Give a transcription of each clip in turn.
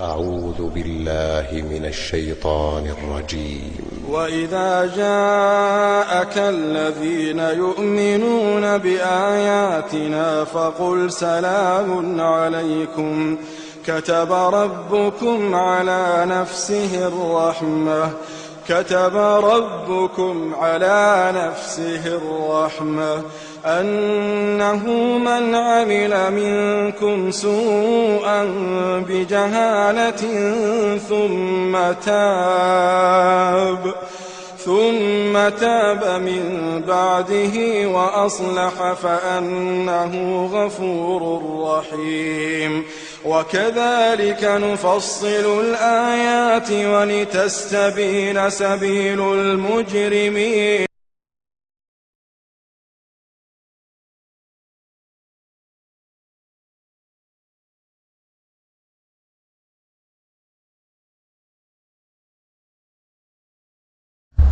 أعوذ بالله من الشيطان الرجيم. وإذا جاءك الذين يؤمنون بآياتنا فقل سلام عليكم. كتب ربكم على نفسه الرحمة. كتب ربكم على نفسه الرحمة. أنه من عمل منكم سوءا بجهالة ثم تاب ثم تاب من بعده وأصلح فأنه غفور رحيم. وكذلك نفصل الآيات ولتستبين سبيل المجرمين.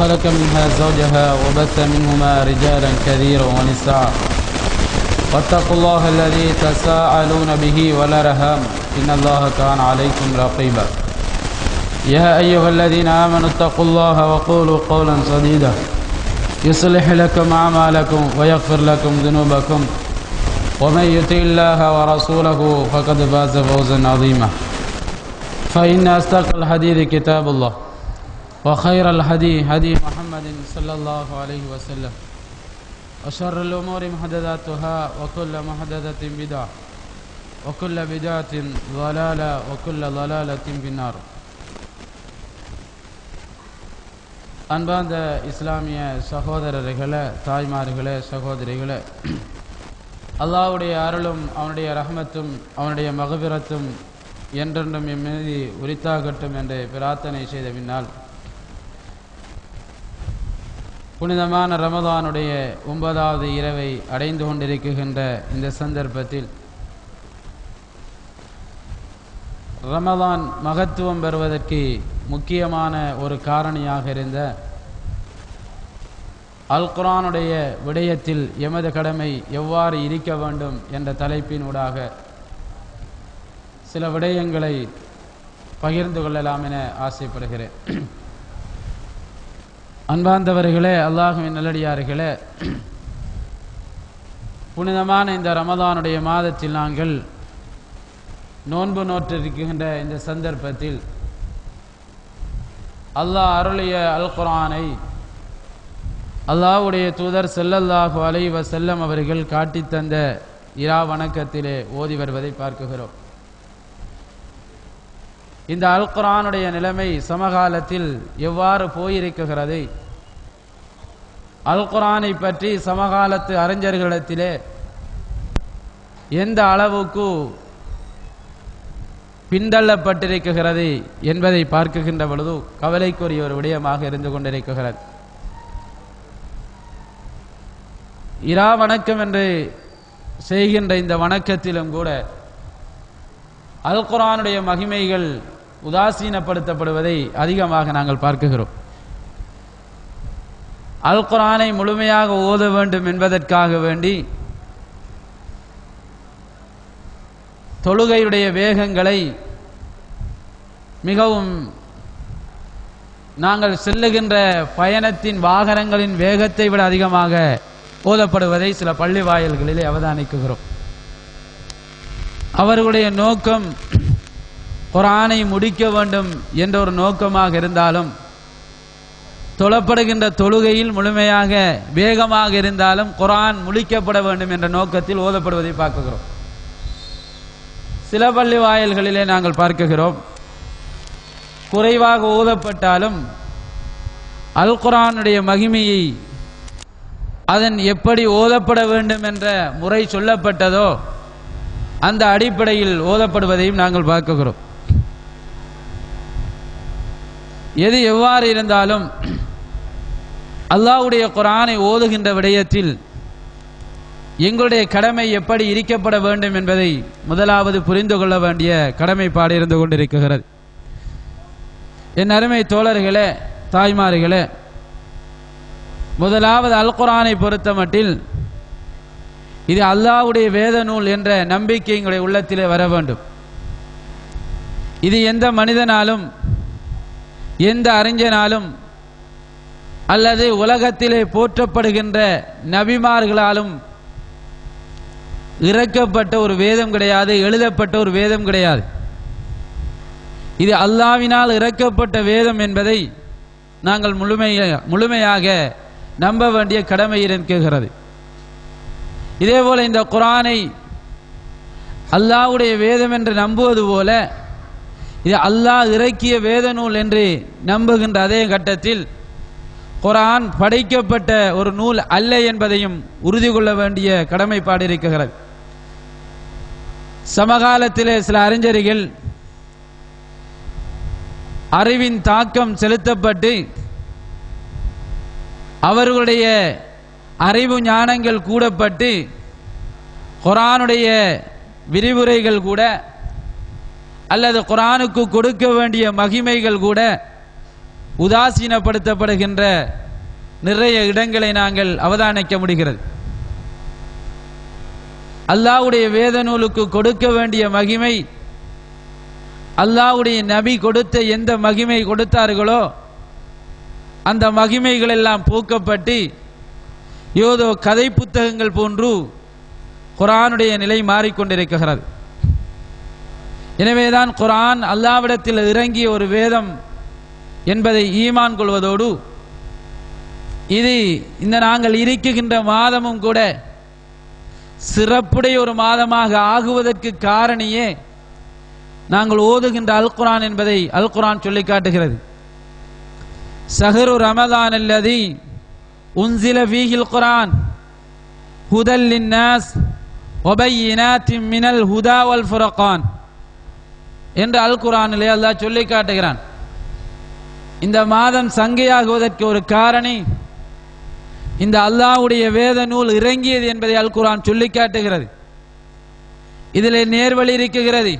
وخلق منها زوجها وبث منهما رجالا كثيرا ونساء. واتقوا الله الذي تساءلون به والأرham إن الله كان عليكم رقيبا. يا أيها الذين آمنوا اتقوا الله وقولوا قولا سديدا. يصلح لكم أعمالكم ويغفر لكم ذنوبكم. ومن يطع الله ورسوله فقد فاز فوزا عظيما. فإن أصدق الحديث كتاب الله. وخير الهدي هدي محمد صلى الله عليه وسلم وشر الأمور محدثاتها وكل محدثة بدعة وكل بدعة ضلالة وكل ضلالة في النار அன்பார்ந்த இஸ்லாமிய சகோதரர்களே தாய்மார்களே சகோதரிகளே அல்லாஹ்வுடைய அருளும் அவனுடைய ரஹமத்தும் அவனுடைய மகபிரத்தும் என்றென்றும் என் மீது உரித்தாகட்டும் என்று பிரார்த்தனை செய்த பின்னால் புனிதமான ரமதானுடைய ஒன்பதாவது இரவை அடைந்து கொண்டிருக்கின்ற இந்த சந்தர்ப்பத்தில் ரமதான் மகத்துவம் பெறுவதற்கு முக்கியமான ஒரு காரணியாக இருந்த அல் குரானுடைய விடயத்தில் எமது கடமை எவ்வாறு இருக்க வேண்டும் என்ற தலைப்பினூடாக சில விடயங்களை பகிர்ந்து கொள்ளலாம் என ஆசைப்படுகிறேன். அன்பார்ந்தவர்களே அல்லாஹுவின் நல்லடியார்களே புனிதமான இந்த ரமதானுடைய மாதத்தில் நாங்கள் நோன்பு நோற்றிருக்கின்ற இந்த சந்தர்ப்பத்தில் அல்லாஹ் அருளிய அல் குரானை அல்லாஹுடைய தூதர் செல்லல்லாஹு அலைவ செல்லம் அவர்கள் காட்டி தந்த இரா வணக்கத்திலே ஓதி வருவதை பார்க்குகிறோம். இந்த அல் குரானுடைய நிலைமை சமகாலத்தில் எவ்வாறு போயிருக்கிறதை? அல் குரானை பற்றி சமகாலத்து அறிஞர்களிடத்திலே எந்த அளவுக்கு பின்தள்ளப்பட்டிருக்கிறது என்பதை பார்க்குகின்ற பொழுது கவலைக்குரிய ஒரு விடயமாக இருந்து கொண்டிருக்கிறது. இரா வணக்கம் என்று செய்கின்ற இந்த வணக்கத்திலும் கூட அல் குரானுடைய மகிமைகள் உதாசீனப்படுத்தப்படுவதை அதிகமாக நாங்கள் பார்க்குகிறோம். அல் குரானை முழுமையாக ஓத வேண்டும் என்பதற்காக வேண்டி தொழுகையுடைய வேகங்களை மிகவும் நாங்கள் செல்லுகின்ற பயணத்தின் வாகனங்களின் வேகத்தை விட அதிகமாக ஓதப்படுவதை சில பள்ளி வாயில்களிலே அவதானிக்குகிறோம். அவர்களுடைய நோக்கம் குரானை முடிக்க வேண்டும் என்ற ஒரு நோக்கமாக இருந்தாலும் தொழப்படுகின்ற தொழுகையில் முழுமையாக வேகமாக இருந்தாலும் குரான் முழிக்கப்பட வேண்டும் என்ற நோக்கத்தில் ஓதப்படுவதை பார்க்குகிறோம். சில பள்ளி வாயில்களிலே நாங்கள் பார்க்குகிறோம். குறைவாக ஓதப்பட்டாலும் அல் குரானுடைய மகிமையை அதன் எப்படி ஓதப்பட வேண்டும் என்ற முறை சொல்லப்பட்டதோ அந்த அடிப்படையில் ஓதப்படுவதையும் நாங்கள் பார்க்கிறோம் எது எவ்வாறு இருந்தாலும் அல்லாவுடைய குரானை ஓதுகின்ற விடயத்தில் எங்களுடைய கடமை எப்படி இருக்கப்பட வேண்டும் என்பதை முதலாவது புரிந்து கொள்ள வேண்டிய கடமைப்பாடு இருந்து கொண்டிருக்கிறது. என் அருமை தோழர்களே தாய்மார்களே முதலாவது அல் குரானை பொறுத்த மட்டில் இது அல்லாவுடைய வேத நூல் என்ற நம்பிக்கை எங்களுடைய உள்ளத்திலே வர வேண்டும். இது எந்த மனிதனாலும் எந்த அறிஞனாலும் அல்லது உலகத்திலே போற்றப்படுகின்ற நபிமார்களாலும் இறக்கப்பட்ட ஒரு வேதம் கிடையாது எழுதப்பட்ட ஒரு வேதம் கிடையாது. இது அல்லாவினால் இறக்கப்பட்ட வேதம் என்பதை நாங்கள் முழுமையாக முழுமையாக நம்ப வேண்டிய கடமை இருக்கிறது இதேபோல இந்த குரானை அல்லாஹ்வுடைய வேதம் என்று நம்புவது போல இது அல்லாஹ் இறக்கிய வேத நூல் என்று நம்புகின்ற அதே கட்டத்தில் குரான் படைக்கப்பட்ட ஒரு நூல் அல்ல என்பதையும் உறுதி கொள்ள வேண்டிய கடமைப்பாடு இருக்கிறது. சமகாலத்திலே சில அறிஞர்கள் அறிவின் தாக்கம் செலுத்தப்பட்டு அவர்களுடைய அறிவு ஞானங்கள் கூடப்பட்டு குரானுடைய விரிவுரைகள் கூட அல்லது குரானுக்கு கொடுக்க வேண்டிய மகிமைகள் கூட உதாசீனப்படுத்தப்படுகின்ற நிறைய இடங்களை நாங்கள் அவதானிக்க முடிகிறது. அல்லாவுடைய வேத நூலுக்கு கொடுக்க வேண்டிய மகிமை அல்லாவுடைய நபி கொடுத்த எந்த மகிமை கொடுத்தார்களோ அந்த மகிமைகள் எல்லாம் போக்கப்பட்டு ஏதோ கதை புத்தகங்கள் போன்று குரானுடைய நிலை மாறிக்கொண்டிருக்கிறது. எனவேதான் குரான் அல்லாவிடத்தில் இறங்கிய ஒரு வேதம் என்பதை ஈமான் கொள்வதோடு இது இந்த நாங்கள் இருக்குகின்ற மாதமும் கூட சிறப்புடைய ஒரு மாதமாக ஆகுவதற்கு காரணியே நாங்கள் ஓதுகின்ற அல் குரான் என்பதை அல் குரான் சொல்லி காட்டுகிறது. சஹரு ரமதான் அல்லதி உன்சில வீகில் குரான் ஹுதல் லின்னாஸ் ஒபையினாத்தின் மினல் ஹுதா வல் ஃபுரகான் என்று அல் குரானிலே அல்லாஹ் சொல்லி காட்டுகிறான். இந்த மாதம் சங்கையாகுவதற்கு ஒரு காரணி. இந்த அல்லாஹ்வுடைய வேத நூல் இறங்கியது என்பதை அல் குரான் சொல்லி காட்டுகிறது. இதில் நேர்வழி இருக்குகிறது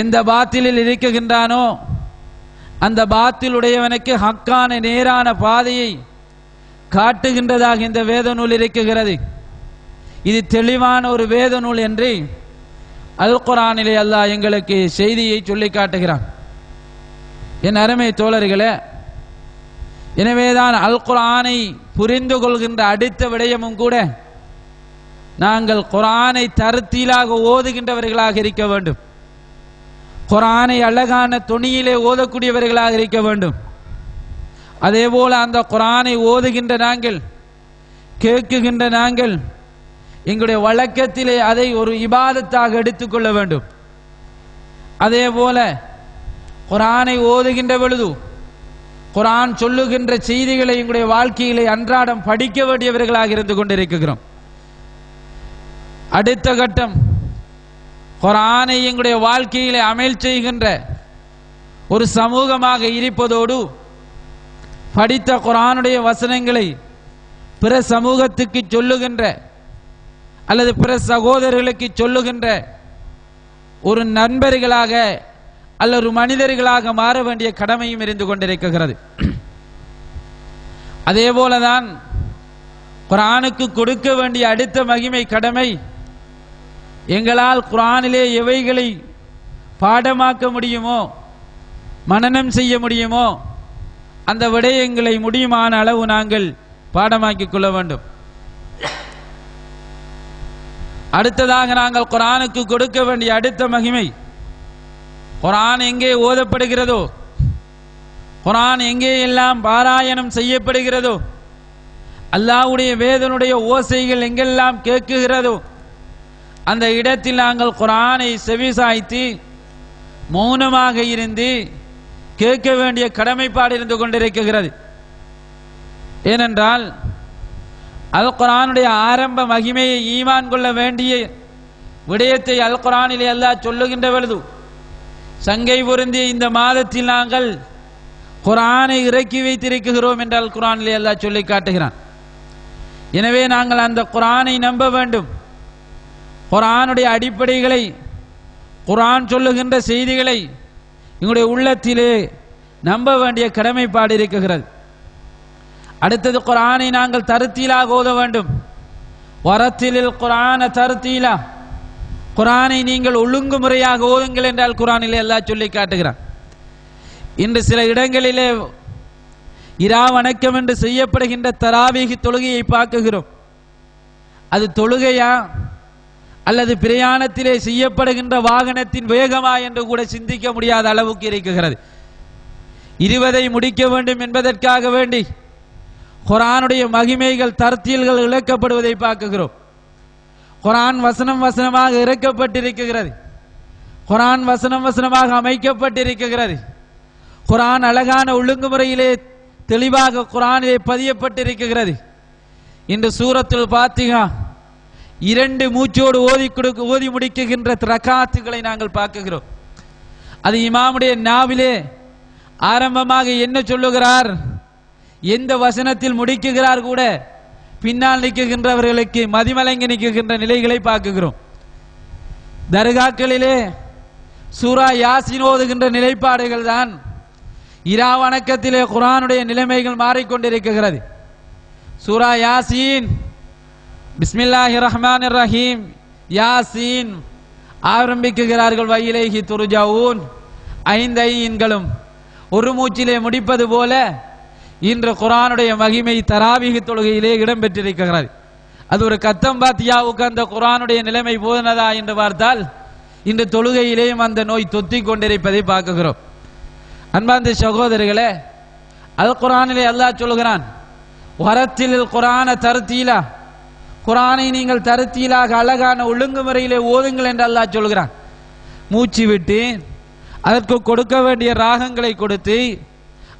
எந்த பாத்திலில் இருக்குகின்றானோ அந்த பாத்தில் உடையவனுக்கு ஹக்கான நேரான பாதையை காட்டுகின்றதாக இந்த வேத நூல் இருக்குகிறது இது தெளிவான ஒரு வேத நூல் என்று அல் குரானிலே அல்லாஹ் எங்களுக்கு செய்தியை சொல்லி காட்டுகிறான். என் அருமை தோழர்களே எனவேதான் அல் குரானை புரிந்து கொள்கின்ற அடுத்த விடயமும் கூட நாங்கள் குரானை தருத்தியிலாக ஓதுகின்றவர்களாக இருக்க வேண்டும். குரானை அழகான துணியிலே ஓதக்கூடியவர்களாக இருக்க வேண்டும். அதே போல அந்த குரானை ஓதுகின்ற நாங்கள் கேட்குகின்ற நாங்கள் எங்களுடைய வழக்கத்திலே அதை ஒரு இபாதத்தாக எடுத்துக்கொள்ள வேண்டும். அதே போல குரானை ஓதுகின்ற பொழுது குரான் சொல்லுகின்ற செய்திகளை எங்களுடைய வாழ்க்கையிலே அன்றாடம் படிக்க வேண்டியவர்களாக இருந்து கொண்டிருக்கிறோம். அடுத்த கட்டம் குரானை எங்களுடைய வாழ்க்கையிலே அமல் செய்கின்ற ஒரு சமூகமாக இருப்பதோடு படித்த குரானுடைய வசனங்களை பிற சமூகத்துக்கு சொல்லுகின்ற அல்லது பிற சகோதரர்களுக்கு சொல்லுகின்ற ஒரு நண்பர்களாக அல்ல ஒரு மனிதர்களாக மாற வேண்டிய கடமையும் இருந்து கொண்டிருக்கிறது. அதே போலதான் குரானுக்கு கொடுக்க வேண்டிய அடுத்த மகிமை கடமை எங்களால் குரானிலே எவைகளை பாடமாக்க முடியுமோ மனனம் செய்ய முடியுமோ அந்த விடயங்களை முடியுமான அளவு நாங்கள் பாடமாக்கிக் கொள்ள வேண்டும். அடுத்ததாக நாங்கள் குரானுக்கு கொடுக்க வேண்டிய அடுத்த மகிமை குரான் எங்கே ஓதப்படுகிறதோ குரான் எங்கே எல்லாம் பாராயணம் செய்யப்படுகிறதோ அல்லாவுடைய வேதனுடைய ஓசைகள் எங்கெல்லாம் கேட்குகிறதோ அந்த இடத்தில் நாங்கள் குரானை செவிசாய்த்து மௌனமாக இருந்து கேட்க வேண்டிய கடமைப்பாடு இருந்து கொண்டிருக்கிறது. ஏனென்றால் அல் குரானுடைய ஆரம்ப மகிமையை ஈமான் கொள்ள வேண்டிய விடயத்தை அல் குரானிலே அல்லாஹ் சொல்லுகின்ற பொழுது சங்கை பொருந்திய இந்த மாதத்தில் நாங்கள் குரானை இறக்கி வைத்திருக்கிறோம் என்றால் குரானிலே அல்லா சொல்லி காட்டுகிறான். எனவே நாங்கள் அந்த குரானை நம்ப வேண்டும். குரானுடைய அடிப்படைகளை குரான் சொல்லுகின்ற செய்திகளை எங்களுடைய உள்ளத்திலே நம்ப வேண்டிய கடமைப்பாடு இருக்குகிறது அடுத்தது குரானை நாங்கள் தருத்தீலாக ஓத வேண்டும். வரத்திலில் குரான தருத்தீலா. குரானை நீங்கள் ஒழுங்குமுறையாக ஓதுங்கள் என்றால் குரானில் எல்லாம் சொல்லி காட்டுகிறான். இன்று சில இடங்களிலே இரா வணக்கம் என்று செய்யப்படுகின்ற தராவீகி தொழுகையை பார்க்குகிறோம். அது தொழுகையா? அல்லது பிரயாணத்திலே செய்யப்படுகின்ற வாகனத்தின் வேகமா என்று கூட சிந்திக்க முடியாத அளவுக்கு இருக்கிறது. இருவதை முடிக்க வேண்டும் என்பதற்காக வேண்டி குரானுடைய மகிமைகள் தர்த்தியல்கள் இழக்கப்படுவதை பார்க்குகிறோம். குரான் வசனம் வசனமாக இறக்கப்பட்டிருக்கிறது. குரான் வசனம் வசனமாக அமைக்கப்பட்டிருக்கிறது. குரான் அழகான ஒழுங்குமுறையிலே தெளிவாக குரானிலே பதியப்பட்டிருக்கிறது. இன்று சூரத்தில் பாத்திகா இரண்டு மூச்சோடு ஓதி கொடுக்க ஓதி முடிக்குகின்ற ரகாத்துகளை நாங்கள் பார்க்குகிறோம். அது இமாமுடைய நாவிலே ஆரம்பமாக என்ன சொல்லுகிறார்? எந்த வசனத்தில் முடிக்குகிறார் கூட பின்னால் நிற்குகின்றவர்களுக்கு மதிமலங்கி நிற்கின்ற நிலைகளை பார்க்குகிறோம். தர்காக்களிலே சூரா யாசின் ஓதுகின்ற நிலைப்பாடுகள் தான் இரா வணக்கத்திலே குரானுடைய நிலைமைகள் மாறிக்கொண்டிருக்கிறது. சூரா யாசீன் பிஸ்மில்லாஹி ரஹ்மான் ரஹீம் யாசீன் ஆரம்பிக்குகிறார்கள் வயிலேஹி துருஜாவூன் ஐந்து ஐன்களும் ஒரு மூச்சிலே முடிப்பது போல இன்று குரானுடைய மகிமை தராவிக தொழுகையிலே இடம்பெற்றிருக்கிறது. அது ஒரு கத்தம்பாத்தியாவுக்கு அந்த குரானுடைய நிலைமை போனதா என்று பார்த்தால் இன்று தொழுகையிலேயும் அந்த நோய் தொத்திக் கொண்டிருப்பதை பார்க்குகிறோம். அன்பாந்த சகோதரர்களே அல் குரானிலே அல்லாஹ் சொல்கிறான் வரத்தில் குரான தருத்தீலா? குரானை நீங்கள் தருத்தீலாக அழகான ஒழுங்குமுறையிலே ஓதுங்கள் என்று அல்லாஹ் சொல்கிறான் மூச்சு விட்டு அதற்கு கொடுக்க வேண்டிய ராகங்களை கொடுத்து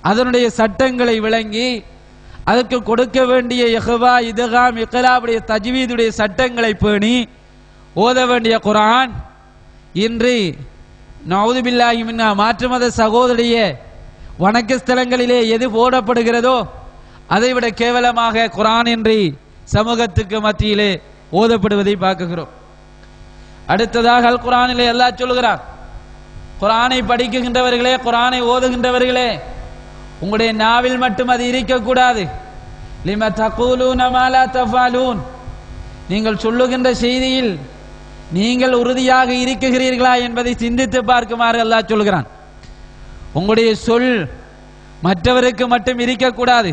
அதனுடைய சட்டங்களை விளங்கி அதற்கு கொடுக்க வேண்டிய யஹ்வா இதுகாம் இக்கலாவுடைய தஜ்வீதுடைய சட்டங்களை பேணி ஓத வேண்டிய குரான். இன்று நவுதுபில்லாஹி மின்னா மாற்று மத சகோதரிய வணக்க ஸ்தலங்களிலே எது போடப்படுகிறதோ அதைவிட கேவலமாக குரான் இன்றி சமூகத்துக்கு மத்தியிலே ஓதப்படுவதை பார்க்குகிறோம். அடுத்ததாக அல் குரானிலே எல்லாம் சொல்லுகிறார் குரானை படிக்குகின்றவர்களே குரானை ஓதுகின்றவர்களே உங்களுடைய நாவில் மட்டும் அது இருக்கக்கூடாது. லிம தகூலூன மாலா தஃபாலூன் நீங்கள் சொல்லுகின்ற செய்தியில் நீங்கள் உறுதியாக இருக்குகிறீர்களா என்பதை சிந்தித்து பார்க்குமாறு அல்லாஹ் சொல்கிறான். உங்களுடைய சொல் மற்றவருக்கு மட்டும் இருக்கக்கூடாது.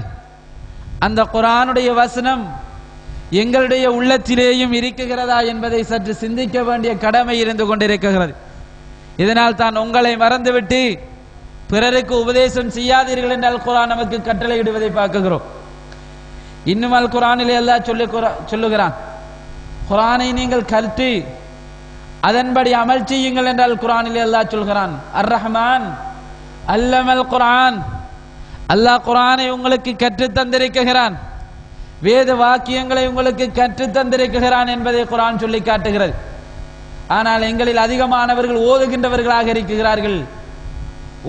அந்த குரானுடைய வசனம் எங்களுடைய உள்ளத்திலேயும் இருக்குகிறதா என்பதை சற்று சிந்திக்க வேண்டிய கடமை இருந்து கொண்டிருக்கிறது. இதனால் தான் உங்களை மறந்துவிட்டு பிறருக்கு உபதேசம் செய்யாதீர்கள் என்று அல் குரான் நமக்கு கட்டளையிடுவதை பார்க்குகிறோம். இன்னும் அல் குரானில் எல்லாம் சொல்லி சொல்லுகிறான். குரானை நீங்கள் கற்று அதன்படி அமல் செய்யுங்கள் என்று அல் குரானிலே அல்லாஹ் சொல்கிறான். அர் ரஹ்மான் அல்லமல் குரான் அல்லாஹ் குரானை உங்களுக்கு கற்றுத் தந்திருக்கிறான். வேத வாக்கியங்களை உங்களுக்கு கற்றுத் தந்திருக்கிறான் என்பதை குரான் சொல்லி காட்டுகிறது. ஆனால் எங்களில் அதிகமானவர்கள் ஓதுகின்றவர்களாக இருக்கிறார்கள்.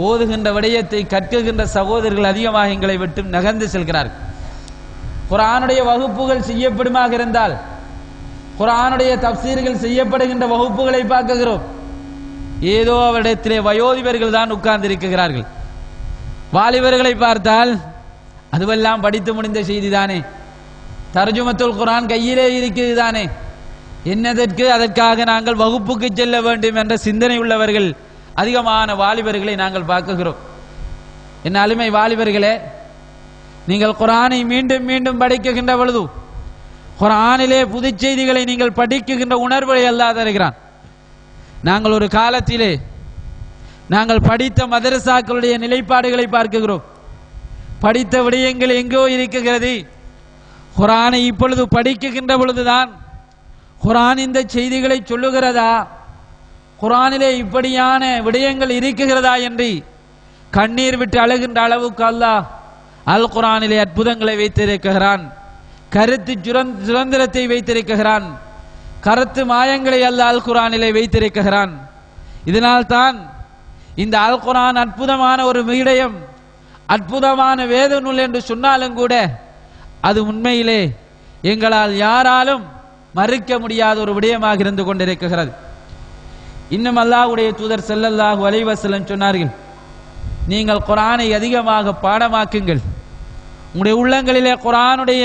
ஓதுகின்ற விடயத்தை கற்குகின்ற சகோதரர்கள் அதிகமாக எங்களை விட்டு நகர்ந்து செல்கிறார்கள். குரானுடைய வகுப்புகள் செய்யப்படுமாக இருந்தால் குரானுடைய தப்சீர்கள் செய்யப்படுகின்ற வகுப்புகளை பார்க்குகிறோம். ஏதோ அவரிடத்திலே வயோதிபர்கள் தான் உட்கார்ந்து இருக்கிறார்கள் வாலிபர்களை பார்த்தால் அதுவெல்லாம் படித்து முடிந்த செய்தி தானே தர்ஜுமத்துல் குரான் கையிலே இருக்கிறது தானே என்னதற்கு அதற்காக நாங்கள் வகுப்புக்கு செல்ல வேண்டும் என்ற சிந்தனை உள்ளவர்கள் அதிகமான வாலிபர்களை நாங்கள் பார்க்குகிறோம். என் அருமை வாலிபர்களே நீங்கள் குரானை மீண்டும் மீண்டும் படிக்குகின்ற பொழுது குரானிலே புதுச்செய்திகளை நீங்கள் படிக்குகின்ற உணர்வை அல்லாத தருகிறான். நாங்கள் ஒரு காலத்திலே நாங்கள் படித்த மதரசாக்களுடைய நிலைப்பாடுகளை பார்க்குகிறோம். படித்த விடயங்கள் எங்கோ இருக்குகிறது குரானை இப்பொழுது படிக்குகின்ற பொழுதுதான் குரான் இந்த செய்திகளை சொல்லுகிறதா? குரானிலே இப்படியான விடயங்கள் இருக்குகிறதா என்று கண்ணீர் விட்டு அழுகின்ற அளவுக்கு அல்லாஹ் அல் குரானிலே அற்புதங்களை வைத்திருக்கிறான். கருத்து சுரந்- சுதந்திரத்தை வைத்திருக்கிறான். கருத்து மாயங்களை அல்ல அல் குரானிலே வைத்திருக்கிறான். இதனால்தான் இந்த அல் குரான் அற்புதமான ஒரு விடயம் அற்புதமான வேத நூல் என்று சொன்னாலும் கூட அது உண்மையிலே எங்களால் யாராலும் மறுக்க முடியாத ஒரு விடயமாக இருந்து கொண்டிருக்கிறது. இன்னும் அல்லாஹுடைய தூதர் செல்லல்லாஹு அலைஹி சொன்னார்கள் நீங்கள் குரானை அதிகமாக பாடமாக்குங்கள். உங்களுடைய உள்ளங்களிலே குரானுடைய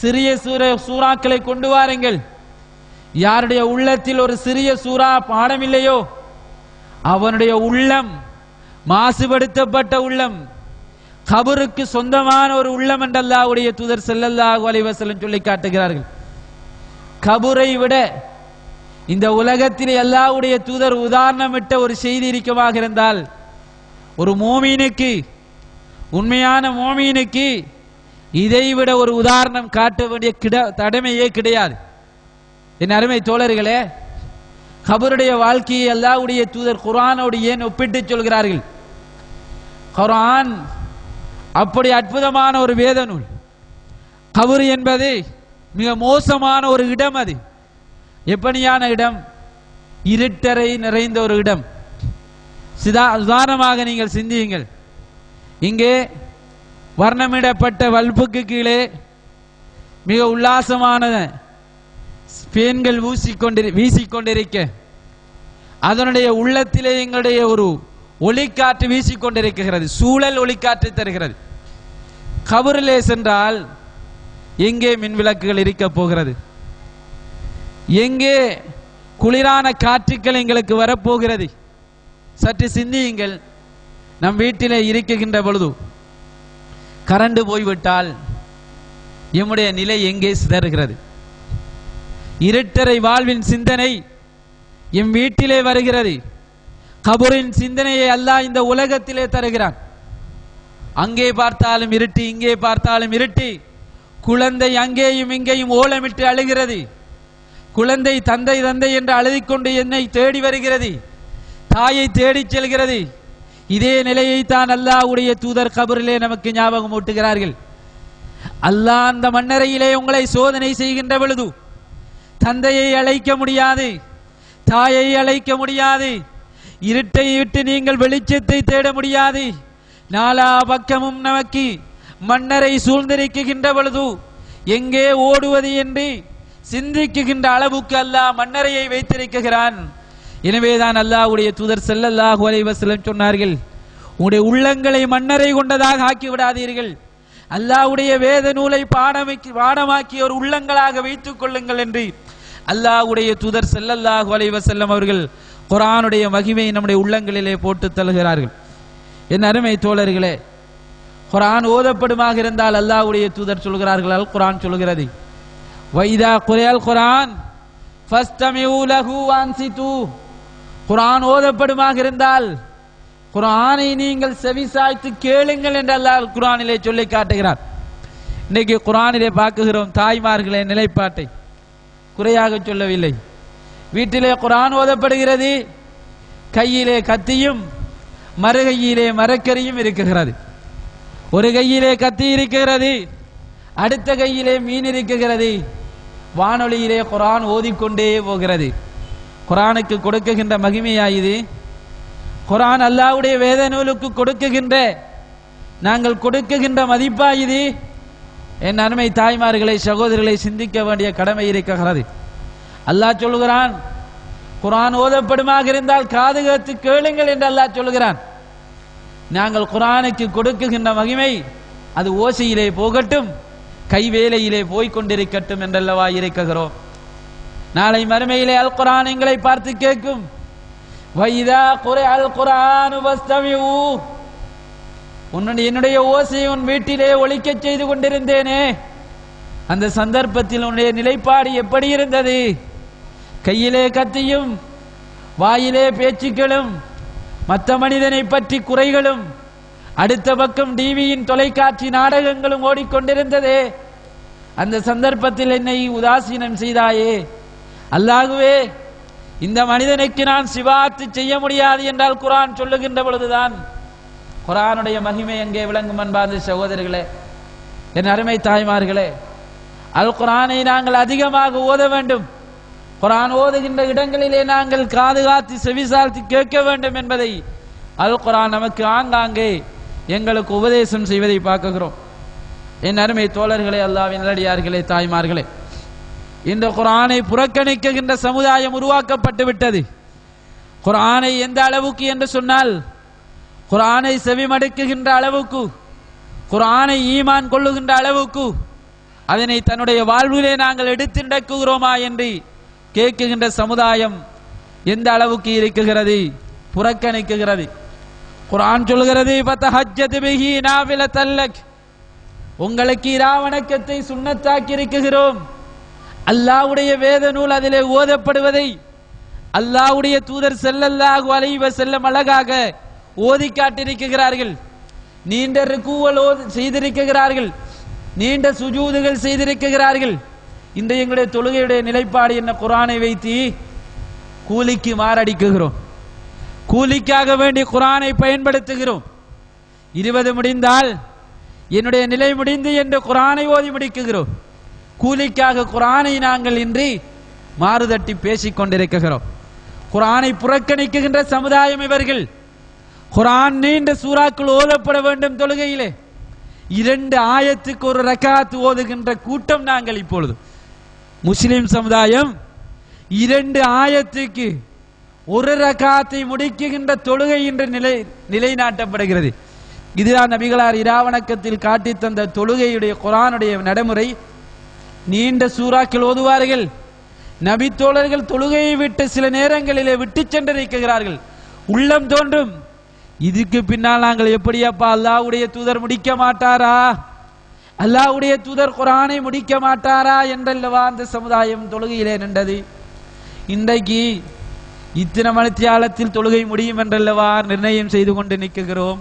சிறிய சூர சூறாக்களை கொண்டு வாருங்கள். யாருடைய உள்ளத்தில் ஒரு சிறிய சூறா பாடமில்லையோ அவனுடைய உள்ளம் மாசுபடுத்தப்பட்ட உள்ளம் கபருக்கு சொந்தமான ஒரு உள்ளம் என்றல்லாவுடைய தூதர் செல்லல்லாஹு அலைஹி சொல்லி காட்டுகிறார்கள். கபுரை விட இந்த உலகத்தில் எல்லாவுடைய தூதர் உதாரணமிட்ட ஒரு செய்தி இருக்கமாக இருந்தால் ஒரு மோமீனுக்கு உண்மையான மோமீனுக்கு இதைவிட ஒரு உதாரணம் காட்ட வேண்டிய கிட தடமையே கிடையாது. என் அருமை தோழர்களே கபருடைய வாழ்க்கையை அல்லாவுடைய தூதர் குரானோடு ஏன் ஒப்பிட்டு சொல்கிறார்கள்? குரான் அப்படி அற்புதமான ஒரு வேத நூல் கபர் என்பது மிக மோசமான ஒரு இடம் அது. எப்படியான இடம்? இருட்டறை நிறைந்த ஒரு இடம். சிதா உதாரணமாக நீங்கள் சிந்தியுங்கள். இங்கே வர்ணமிடப்பட்ட வல்புக்கு கீழே மிக உல்லாசமான பேன்கள் ஊசிக்கொண்டிரு வீசிக்கொண்டிருக்க அதனுடைய உள்ளத்திலே எங்களுடைய ஒரு ஒளிக்காற்று வீசிக்கொண்டிருக்கிறது சூழல் ஒளிக்காற்று தருகிறது. கபரிலே சென்றால் எங்கே மின் விளக்குகள் இருக்கப் போகிறது? எங்கே குளிரான காற்றுக்கள் எங்களுக்கு வரப்போகிறது? சற்று சிந்தியுங்கள். நம் வீட்டிலே இருக்குகின்ற பொழுது கரண்டு போய்விட்டால் எம்முடைய நிலை எங்கே சிதறுகிறது? இருட்டறை வாழ்வின் சிந்தனை எம் வீட்டிலே வருகிறது. கபூரின் சிந்தனையை அல்லாஹ் இந்த உலகத்திலே தருகிறான். அங்கே பார்த்தாலும் இருட்டு இங்கே பார்த்தாலும் இருட்டு குழந்தை அங்கேயும் இங்கேயும் ஓலமிட்டு அழுகிறது. குழந்தை தந்தை தந்தை என்று அழுதிக்கொண்டு என்னை தேடி வருகிறது. தாயை தேடிச் செல்கிறது. இதே நிலையை தான் அல்லாஹ்வுடைய தூதர் கபரிலே நமக்கு ஞாபகம் ஊட்டுகிறார்கள். அல்லாஹ் அந்த மண்ணறையிலே உங்களை சோதனை செய்கின்ற பொழுது தந்தையை அழைக்க முடியாது தாயை அழைக்க முடியாது இருட்டை விட்டு நீங்கள் வெளிச்சத்தை தேட முடியாது. நாலா பக்கமும் நமக்கு மன்னரை சூழ்ந்திருக்கின்ற பொழுது எங்கே ஓடுவது என்று சிந்திக்குகின்ற அளவுக்கு அல்லாஹ் மன்னரையை வைத்திருக்கிறான். எனவேதான் அல்லாஹ்வுடைய தூதர் செல்லல்லாஹு அலைவசலம் சொன்னார்கள் உங்களுடைய உள்ளங்களை மன்னரை கொண்டதாக ஆக்கி விடாதீர்கள் அல்லாஹ்வுடைய வேத நூலை பாடமைக்கு பாடமாக்கி ஒரு உள்ளங்களாக வைத்துக் கொள்ளுங்கள் என்று அல்லாஹ்வுடைய தூதர் செல்லல்லாஹு அலைவசல்லம் அவர்கள் குரானுடைய மகிமையை நம்முடைய உள்ளங்களிலே போட்டு தருகிறார்கள் என் அருமை தோழர்களே குரான் ஓதப்படுமாக இருந்தால் அல்லாஹ்வுடைய தூதர் சொல்கிறார்கள் அல் குர்ஆன் சொல்கிறது வைதா குரையல் குர்ஆன் ஃபஸ்தமிஉ லஹு வான்சிது குர்ஆன் ஓதப்படுமாக இருந்தால் குர்ஆனை நீங்கள் செவிசாய்த்து கேளுங்கள் என்று அல்லாஹ் குர்ஆனிலே சொல்லி காட்டுகிறார் இன்னைக்கு குர்ஆனிலே பார்க்குகிறோம் தாய்மார்களே நிலைப்பாட்டை குறையாக சொல்லவில்லை வீட்டிலே குர்ஆன் ஓதப்படுகிறது கையிலே கத்தியும் மறுகையிலே மரக்கறியும் இருக்குகிறது ஒரு கையிலே கத்தி இருக்கிறது அடுத்த கையிலே மீன் இருக்குகிறது வானொலியிலே குரான் ஓதிக்கொண்டே போகிறது. குரானுக்கு கொடுக்குகின்ற மகிமையா இது? குர்ஆன் வேத நூலுக்கு கொடுக்குகின்ற நாங்கள் கொடுக்குகின்ற மதிப்பா இது? என் அருமை தாய்மார்களை சகோதரிகளை சிந்திக்க வேண்டிய கடமை இருக்கிறது. அல்லாஹ் சொல்லுகிறான் குரான் ஓதப்படுமாக இருந்தால் காது கேத்து கேளுங்கள் என்று அல்லாஹ் சொல்லுகிறான். நாங்கள் குரானுக்கு கொடுக்குகின்ற மகிமை அது ஓசையிலே போகட்டும். கைவேலையிலே போய்க் கொண்டிருக்கட்டும் என்றல்லவா இருக்குகிறோம் நாளை மறுமையிலே அல் குரான் எங்களை பார்த்து கேட்கும். வைதா குறை அல் குரான் உன்னுடைய என்னுடைய ஓசையை உன் வீட்டிலே ஒழிக்க செய்து கொண்டிருந்தேனே. அந்த சந்தர்ப்பத்தில் உன்னுடைய நிலைப்பாடு எப்படி இருந்தது? கையிலே கத்தியும் வாயிலே பேச்சுக்களும் மற்ற மனிதனை பற்றி குறைகளும் அடுத்த பக்கம் டிவியின் தொலைக்காட்சி நாடகங்களும் ஓடிக்கொண்டிருந்ததே. அந்த சந்தர்ப்பத்தில் என்னை உதாசீனம் செய்தாயே. அல்லாகுவே இந்த மனிதனுக்கு நான் சிவாத்து செய்ய முடியாது என்றால் குரான் சொல்லுகின்ற பொழுதுதான். குரானுடைய மகிமை எங்கே விளங்கும் அன்பார்ந்த சகோதரர்களே என் அருமை தாய்மார்களே. அல் குரானை நாங்கள் அதிகமாக ஓத வேண்டும். குரான் ஓதுகின்ற இடங்களிலே நாங்கள் காது காத்து செவிசார்த்து கேட்க வேண்டும் என்பதை அல் குரான் நமக்கு ஆங்காங்கே எங்களுக்கு உபதேசம் செய்வதை பார்க்குகிறோம். என் அருமை தோழர்களே அல்லாவின் நல்லடியார்களே தாய்மார்களே இந்த குரானை புறக்கணிக்கின்ற சமுதாயம் உருவாக்கப்பட்டு விட்டது. குரானை எந்த அளவுக்கு என்று சொன்னால் குரானை செவிமடுக்குகின்ற அளவுக்கு குரானை ஈமான் கொள்ளுகின்ற அளவுக்கு அதனை தன்னுடைய வாழ்விலே நாங்கள் எடுத்து நடக்குகிறோமா என்று கேட்குகின்ற சமுதாயம் எந்த அளவுக்கு இருக்குகிறது புறக்கணிக்குகிறது குரான் சொல்கிறது உங்களுக்கு இராவணக்கத்தை சுண்ணத்தாக்கி இருக்குகிறோம் அல்லாஹ்வுடைய வேத நூல் அதிலே ஓதப்படுவதை அல்லாஹ்வுடைய தூதர் ஸல்லல்லாஹு அலைவ செல்லம் அழகாக ஓதி காட்டியிருக்கிறார்கள். நீண்ட ரிக்கூவல் செய்திருக்கிறார்கள். நீண்ட சுஜூதுகள் செய்திருக்கிறார்கள். இன்று எங்களுடைய தொழுகையுடைய நிலைப்பாடு என்ன? குரானை வைத்து கூலிக்கு மாரடிக்குகிறோம். கூலிக்காக வேண்டி குரானை பயன்படுத்துகிறோம். இருபது முடிந்தால் என்னுடைய நிலை முடிந்து என்று குரானை ஓதி முடிக்குகிறோம் கூலிக்காக குரானை நாங்கள் இன்றி மாறுதட்டி பேசிக் கொண்டிருக்கிறோம். குரானை புறக்கணிக்குகின்ற சமுதாயம் இவர்கள். குரான் நீண்ட சூறாக்கள் ஓதப்பட வேண்டும் தொழுகையிலே. இரண்டு ஆயத்துக்கு ஒரு ரக்காத்து ஓதுகின்ற கூட்டம் நாங்கள் இப்பொழுது. முஸ்லிம் சமுதாயம் இரண்டு ஆயத்துக்கு ஒரு ரகாத்தை முடிக்குகின்ற தொழுகை என்று நிலை நிலைநாட்டப்படுகிறது. இதுதான் நபிகளார் இராவணக்கத்தில் காட்டி தந்த தொழுகையுடைய குரானுடைய நடைமுறை. நீண்ட சூறாக்கள் ஓதுவார்கள். நபி தோழர்கள் தொழுகையை விட்டு சில நேரங்களிலே விட்டு சென்றிருக்கிறார்கள். உள்ளம் தோன்றும். இதுக்கு பின்னால் நாங்கள் எப்படியப்பா அல்லாவுடைய தூதர் முடிக்க மாட்டாரா? அல்லாஹ்வுடைய தூதர் குரானை முடிக்க மாட்டாரா? என்றல்லவா அந்த சமுதாயம் தொழுகையிலே நின்றது. இன்றைக்கு இத்தனை மணித்தியாலத்தில் தொழுகை முடியும் என்றல்லவா நிர்ணயம் செய்து கொண்டு நிற்குகிறோம்.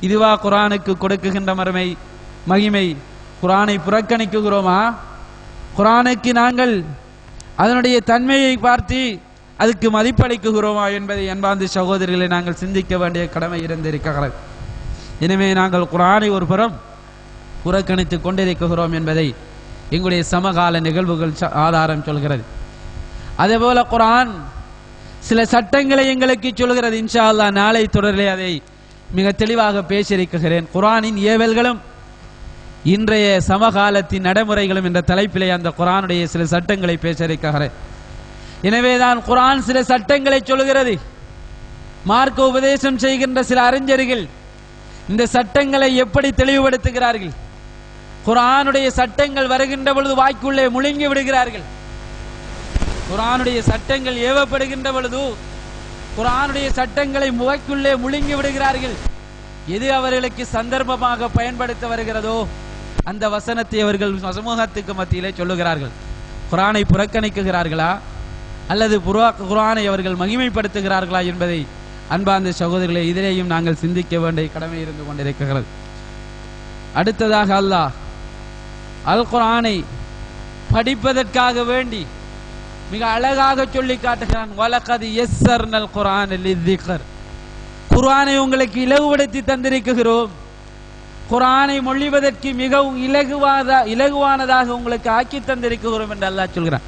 இதுவா குரானுக்கு கொடுக்குகின்ற மறுமை மகிமை. குரானை புறக்கணிக்குகிறோமா? குரானுக்கு நாங்கள் அதனுடைய தன்மையை பார்த்து அதுக்கு மதிப்பளிக்குகிறோமா என்பதை அன்பார்ந்த சகோதரிகளை நாங்கள் சிந்திக்க வேண்டிய கடமை இருந்திருக்கிறது. எனவே நாங்கள் குரானை ஒரு புறம் புறக்கணித்துக் கொண்டிருக்கிறோம் என்பதை எங்களுடைய சமகால நிகழ்வுகள் ஆதாரம் சொல்கிறது. அதேபோல குரான் சில சட்டங்களை எங்களுக்கு சொல்கிறது இன்ஷா அல்லா நாளை தொடரிலே அதை மிக தெளிவாக பேசியிருக்கிறேன். குரானின் ஏவல்களும் இன்றைய சமகாலத்தின் நடைமுறைகளும் என்ற தலைப்பிலே அந்த குரானுடைய சில சட்டங்களை பேசியிருக்கிறேன் எனவேதான் குரான் சில சட்டங்களை சொல்கிறது மார்க்க உபதேசம் செய்கின்ற சில அறிஞர்கள் இந்த சட்டங்களை எப்படி தெளிவுபடுத்துகிறார்கள்? குரானுடைய சட்டங்கள் வருகின்ற பொழுது வாய்க்குள்ளே முழுங்கி விடுகிறார்கள். குரானுடைய சட்டங்கள் ஏவப்படுகின்ற பொழுது குரானுடைய சட்டங்களை முகைக்குள்ளே முழுங்கி விடுகிறார்கள். எது அவர்களுக்கு சந்தர்ப்பமாக பயன்படுத்த வருகிறதோ அந்த வசனத்தை அவர்கள் சமூகத்துக்கு மத்தியிலே சொல்லுகிறார்கள். குரானை புறக்கணிக்குகிறார்களா? அல்லது புறா குரானை அவர்கள் மகிமைப்படுத்துகிறார்களா என்பதை அன்பார்ந்த சகோதரர்களை இதிலேயும் நாங்கள் சிந்திக்க வேண்டிய கடமை இருந்து கொண்டிருக்கிறது. அடுத்ததாக அல்லாஹ் அல் குரானை படிப்பதற்காக வேண்டி மிக அழகாக சொல்லி காட்டுகிறான் வலகது எஸ்ஸர்னல் குரான் லித்திகர். உங்களுக்கு இலகுபடுத்தி தந்திருக்கிறோம். குரானை மொழிவதற்கு மிகவும் இலகுவாத இலகுவானதாக உங்களுக்கு ஆக்கி தந்திருக்கிறோம் என்று அல்லாஹ் சொல்கிறான்.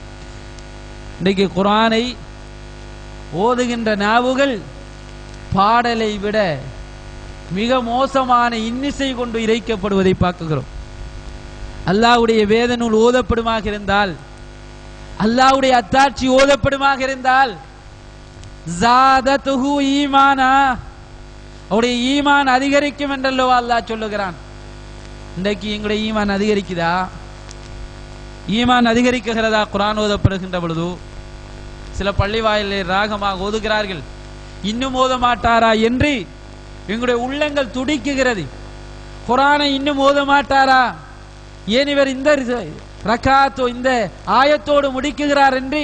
இன்றைக்கு குரானை ஓதுகின்ற நாவுகள் பாடலை விட மிக மோசமான இன்னிசை கொண்டு இறைக்கப்படுவதை பார்க்குகிறோம். அல்லாஹ்வுடைய வேத நூல் ஓதப்படுமாக இருந்தால் அல்லாவுடைய அத்தாட்சி ஓதப்படுமாக இருந்தால் ஜாதத்துஹு ஈமானா? அவருடைய ஈமான் அதிகரிக்கும் என்றல்லவா அல்லாஹ் சொல்லுகிறான். இன்றைக்கு எங்களுடைய ஈமான் அதிகரிக்குதா? ஈமான் அதிகரிக்குகிறதா? குரான் ஓதப்படுகின்ற பொழுது சில பள்ளி வாயிலில் ராகமாக ஓதுகிறார்கள். இன்னும் ஓத மாட்டாரா என்று எங்களுடைய உள்ளங்கள் துடிக்குகிறது. குரானை இன்னும் ஓத மாட்டாரா? ஏன் இவர் இந்த ரக்காத்தோ இந்த ஆயத்தோடு முடிக்குகிறார் என்று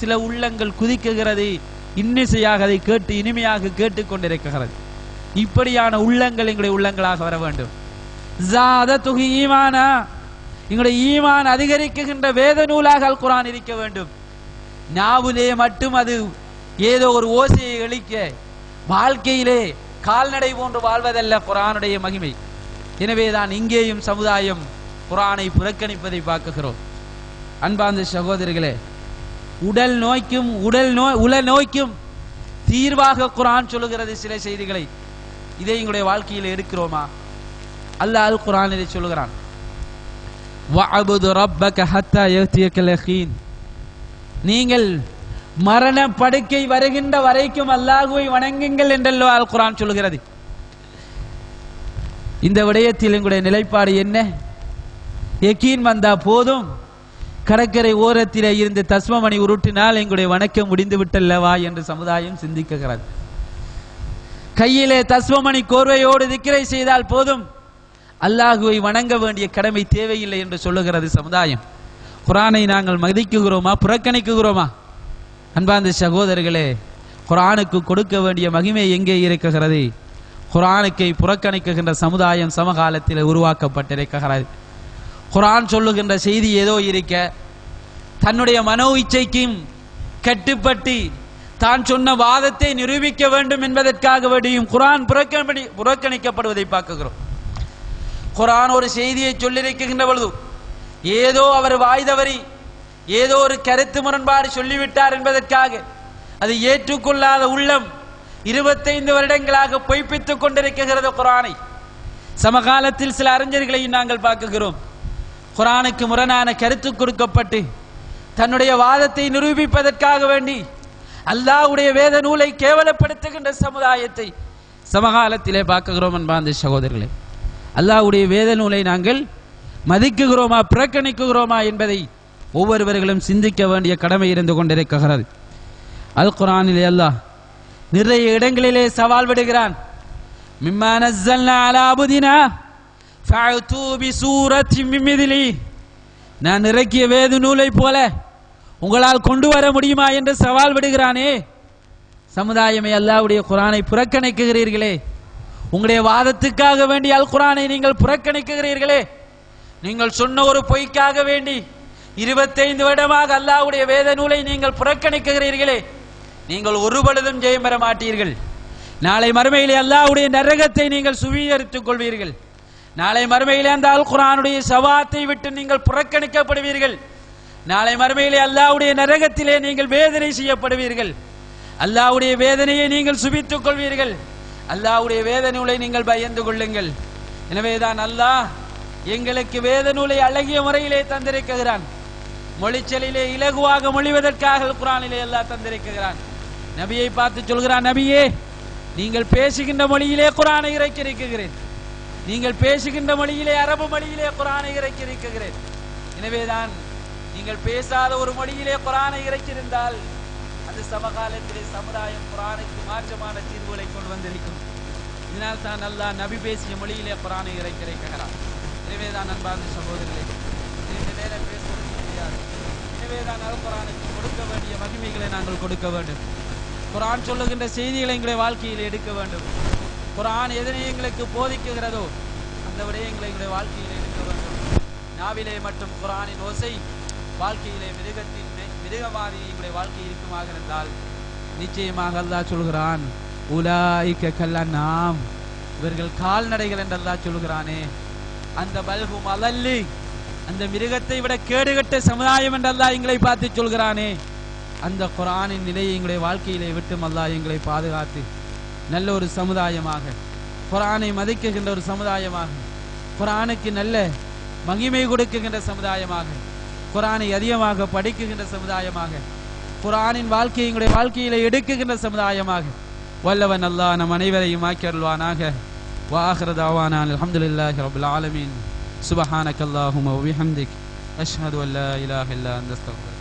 சில உள்ளங்கள் குதிக்குகிறது. இன்னிசையாக அதை கேட்டு இனிமையாக கேட்டுக்கொண்டிருக்கிறது இப்படியான உள்ளங்கள் எங்களுடைய உள்ளங்களாக வர வேண்டும். ஜாத துகி ஈமானா. எங்களுடைய ஈமான் அதிகரிக்குகின்ற வேத நூலாக அல் குரான் இருக்க வேண்டும். நாவிலே மட்டும் அது ஏதோ ஒரு ஓசையை அளிக்க வாழ்க்கையிலே கால்நடை போன்று வாழ்வதல்ல குரானுடைய மகிமை. எனவேதான் இங்கேயும் சமுதாயம் குரானை புறக்கணிப்பதை பார்க்குகிறோம். அன்பாந்த சகோதரிகளே உடல் நோய்க்கும் உடல் நோய் உல நோய்க்கும் தீர்வாக குரான் சொல்லுகிறது சில செய்திகளை. இதை எங்களுடைய வாழ்க்கையில் எடுக்கிறோமா? அல்லாஹ் அல் இதை சொல்லுகிறான். வஅபுது ரப்பக ஹத்தா நீங்கள் மரண படுக்கை வருகின்ற வரைக்கும் அல்லாஹுவை வணங்குங்கள் என்றல்லோ அல் குரான் சொல்லுகிறது. இந்த விடயத்தில் எங்களுடைய நிலைப்பாடு என்ன? யக்கீன் வந்தா போதும். கடற்கரை ஓரத்தில் இருந்து தஸ்மமணி உருட்டினால் எங்களுடைய வணக்கம் முடிந்து விட்டல்லவா என்று சமுதாயம் சிந்திக்கிறது. கையிலே தஸ்மமணி கோர்வையோடு திக்கிரை செய்தால் போதும். அல்லாஹுவை வணங்க வேண்டிய கடமை தேவையில்லை என்று சொல்லுகிறது சமுதாயம். குரானை நாங்கள் மதிக்குகிறோமா புறக்கணிக்குகிறோமா? அன்பாந்த சகோதரர்களே குரானுக்கு கொடுக்க வேண்டிய மகிமை எங்கே இருக்குகிறது குரானுக்கை புறக்கணிக்குகின்ற சமுதாயம் சமகாலத்தில் உருவாக்கப்பட்டிருக்கிறது. குரான் சொல்லுகின்ற செய்தி ஏதோ இருக்க தன்னுடைய மனோ இச்சைக்கும் கட்டுப்பட்டு தான் சொன்ன வாதத்தை நிரூபிக்க வேண்டும் என்பதற்காக வேண்டியும் குரான் புறக்கணி புறக்கணிக்கப்படுவதை பார்க்குகிறோம். குரான் ஒரு செய்தியை சொல்லியிருக்கின்ற பொழுது ஏதோ அவர் வாய்தவரி ஏதோ ஒரு கருத்து முரண்பாடு சொல்லிவிட்டார் என்பதற்காக அது ஏற்றுக்கொள்ளாத உள்ளம் இருபத்தைந்து வருடங்களாக பொய்ப்பித்துக் கொண்டிருக்கிறது குரானை. சமகாலத்தில் சில அறிஞர்களையும் நாங்கள் பார்க்குகிறோம். குரானுக்கு முரணான கருத்து கொடுக்கப்பட்டு தன்னுடைய வாதத்தை நிரூபிப்பதற்காக வேண்டி அல்லாஹ்வுடைய வேத நூலை கேவலப்படுத்துகின்ற சமுதாயத்தை சமகாலத்திலே பார்க்குகிறோம் அன்பாந்த சகோதரர்களே. அல்லாஹ்வுடைய வேத நூலை நாங்கள் மதிக்குகிறோமா புறக்கணிக்குகிறோமா என்பதை ஒவ்வொருவர்களும் சிந்திக்க வேண்டிய கடமை இருந்து கொண்டிருக்கிறது. அல் குரானிலே அல்லாஹ் நிறைய இடங்களிலே சவால் விடுகிறான். மிம்மான அலாபுதினா நான் இறக்கிய வேது நூலை போல உங்களால் கொண்டு வர முடியுமா என்று சவால் விடுகிறானே. சமுதாயமே அல்லாவுடைய குரானை புறக்கணிக்குகிறீர்களே. உங்களுடைய வாதத்துக்காக வேண்டி அல் குரானை நீங்கள் புறக்கணிக்குகிறீர்களே. நீங்கள் சொன்ன ஒரு பொய்க்காக வேண்டி இருபத்தைந்து வருடமாக அல்லாவுடைய வேத நூலை நீங்கள் புறக்கணிக்குகிறீர்களே. நீங்கள் ஒரு பொழுதும் ஜெயம் பெற மாட்டீர்கள். நாளை மறுமையிலே அல்லாவுடைய நரகத்தை நீங்கள் சுவீகரித்துக் கொள்வீர்கள். நாளை மறுமையிலே அந்த அல் குரானுடைய சவாத்தை விட்டு நீங்கள் புறக்கணிக்கப்படுவீர்கள். நாளை மறுமையிலே அல்லாவுடைய நரகத்திலே நீங்கள் வேதனை செய்யப்படுவீர்கள். அல்லாவுடைய வேதனையை நீங்கள் சுபித்துக் கொள்வீர்கள். அல்லாவுடைய வேதநூலை நீங்கள் பயந்து கொள்ளுங்கள். எனவேதான் அல்லாஹ் எங்களுக்கு வேத நூலை அழகிய முறையிலே தந்திருக்கிறான். மொழிச்சலிலே இலகுவாக மொழிவதற்காக குரானிலே அல்லாஹ் தந்திருக்கிறான். நபியை பார்த்து சொல்கிறான் நபியே நீங்கள் பேசுகின்ற மொழியிலே குரானை இறக்கியிருக்கிறேன் நீங்கள் பேசுகின்ற மொழியிலே அரபு மொழியிலே குரானை இறக்கியிருக்கிறேன். எனவேதான் நீங்கள் பேசாத ஒரு மொழியிலே குரானை இறக்கியிருந்தால் அந்த சமகாலத்திலே சமுதாயம் குரானுக்கு மாற்றமான தீர்வுகளை கொண்டு வந்திருக்கும். இதனால் தான் நல்லா நபி பேசிய மொழியிலே குரானை இறக்கிறேன் எனவேதான் அன்பார்ந்த சகோதரர்களே நீண்ட நேரம் பேசுவது முடியாது எனவேதான் அல் குரானுக்கு கொடுக்க வேண்டிய மகிமைகளை நாங்கள் கொடுக்க வேண்டும். குரான் சொல்லுகின்ற செய்திகளை எங்களுடைய வாழ்க்கையில் எடுக்க வேண்டும். குரான் எதனை எங்களுக்கு போதிக்குகிறதோ அந்த விடயங்களை எங்களுடைய வாழ்க்கையிலே எடுக்க வேண்டும் நாவிலே மட்டும் குரானின் ஓசை வாழ்க்கையிலே மிருகத்தின் மிருகவாதி எங்களுடைய வாழ்க்கை இருக்குமாக இருந்தால் நிச்சயமாக அல்லாஹ் சொல்கிறான் உலாய்க்க கல்ல நாம் இவர்கள் கால்நடைகள் என்று அல்லாஹ் சொல்கிறானே. அந்த பல்கும் அலல்லி அந்த மிருகத்தை விட கேடுகட்ட சமுதாயம் என்றெல்லாம் எங்களை பார்த்து சொல்கிறானே. அந்த குரானின் நிலையை எங்களுடைய வாழ்க்கையிலே விட்டு அல்லாஹ் எங்களை பாதுகாத்து நல்ல ஒரு சமுதாயமாக. குரானை மதிக்கின்ற ஒரு சமுதாயமாக. குரானுக்கு நல்ல மகிமை கொடுக்குகின்ற சமுதாயமாக. குரானை அதிகமாக படிக்குகின்ற சமுதாயமாக. குரானின் வாழ்க்கையை எங்களுடைய வாழ்க்கையில எடுக்குகின்ற சமுதாயமாக. வல்லவன் அல்லாஹ் நம் அனைவரையும் ஆக்கி அருள்வானாக. ஆக்கியருள்வானாக வாஹரதாவானான் அலமதுல்லாஹி ரபுல் ஆலமீன். சுபஹானக் அல்லாஹும் அவிஹம்திக் அஷ்ஹது அல்லா இலாஹ் இல்லா அந்தஸ்தகர்